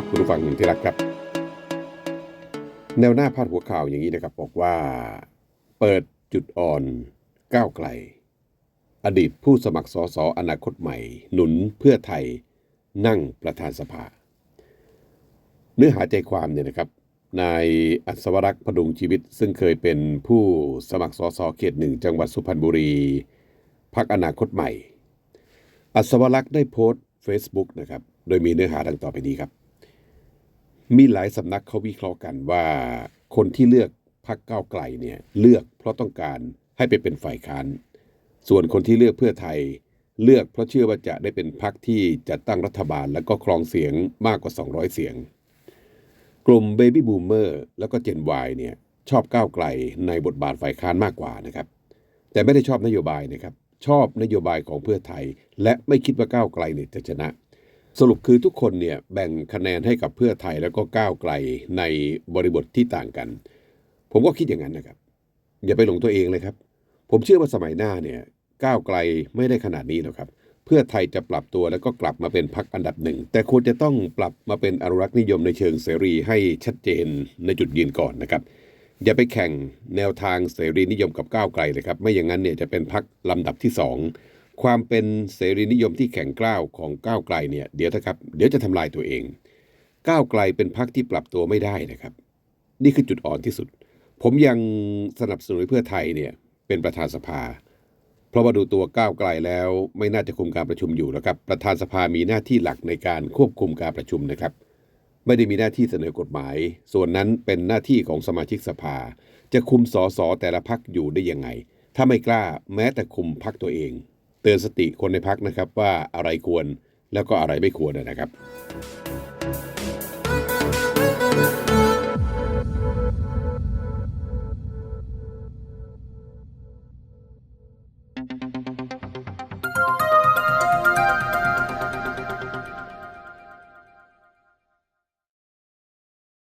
ครับคุณผู้ฟังที่รักครับ แนวหน้าพาดหัวข่าวอย่างนี้นะครับ บอกว่า เปิดจุดอ่อนก้าวไกล อดีตผู้สมัครสสอนาคตใหม่ หนุนเพื่อไทยนั่งประธานสภา เนื้อหาใจความเนี่ยนะครับนายอัศวรักษ์พดุงชีวิต ซึ่งเคยเป็นผู้สมัครสสเขตหนึ่งจังหวัดสุพรรณบุรีพักอนาคตใหม่ อัศวรักษ์ได้โพสต์ Facebook นะครับ โดยมีเนื้อหาดังต่อไปนี้ครับ มีหลายสำนักเขาวิเคราะห์กันว่าคนที่เลือกพักก้าวไกลเนี่ยเลือกเพราะต้องการให้ไปเป็นฝ่ายค้าน ส่วนคนที่เลือกเพื่อไทยเลือกเพราะเชื่อว่าจะได้เป็นพักที่จะตั้งรัฐบาลแล้วก็ครองเสียงมากกว่า 200 เสียง กลุ่มเบบี้บูมเมอร์แล้วก็เจน Y เนี่ยชอบก้าวไกลในบทบาทฝ่ายค้านมากกว่านะครับ แต่ไม่ได้ชอบนโยบายนะครับ ชอบนโยบายของเพื่อไทย และไม่คิดว่าก้าวไกลเนี่ยจะชนะ สรุปคือทุกคนเนี่ยแบ่งคะแนนให้กับเพื่อไทยแล้วก็ก้าวไกลในบริบทที่ต่างกัน ผมก็คิดอย่างนั้นนะครับ อย่าไปหลงตัวเองเลยครับ ผมเชื่อว่าสมัยหน้าเนี่ยก้าวไกลไม่ได้ขนาดนี้หรอกครับ เพื่อไทยจะปรับตัวแล้วก็กลับมาเป็นพรรคอันดับหนึ่ง แต่ควรจะต้องปรับมาเป็นอนุรักษ์นิยมในเชิงเสรีให้ชัดเจนในจุดยืนก่อนนะครับ อย่าไปแข่งแนวทางเสรีนิยมกับก้าวไกลเลยครับ ไม่อย่างนั้นเนี่ยจะเป็นพรรคลำดับที่สอง ความเป็นเสรีนิยมที่แข็งกร้าวของก้าวไกลเนี่ยเดี๋ยวนะครับ เดี๋ยวจะทำลายตัวเอง ก้าวไกลเป็นพรรคที่ปรับตัวไม่ได้นะครับ นี่คือจุดอ่อนที่สุด ผมยังสนับสนุนเพื่อไทยเนี่ยเป็นประธานสภา เพราะว่าดูตัวก้าวไกลแล้วไม่น่าจะคุมการประชุมอยู่แล้วครับ ประธานสภามีหน้าที่หลักในการควบคุมการประชุมนะครับ ไม่ได้มีหน้าที่เสนอกฎหมาย ส่วนนั้นเป็นหน้าที่ของสมาชิกสภา จะคุมสอสอแต่ละพักอยู่ได้ยังไง ถ้าไม่กล้าแม้แต่คุมพักตัวเอง เตือนสติคนในพักนะครับว่าอะไรควรแล้วก็อะไรไม่ควรนะครับ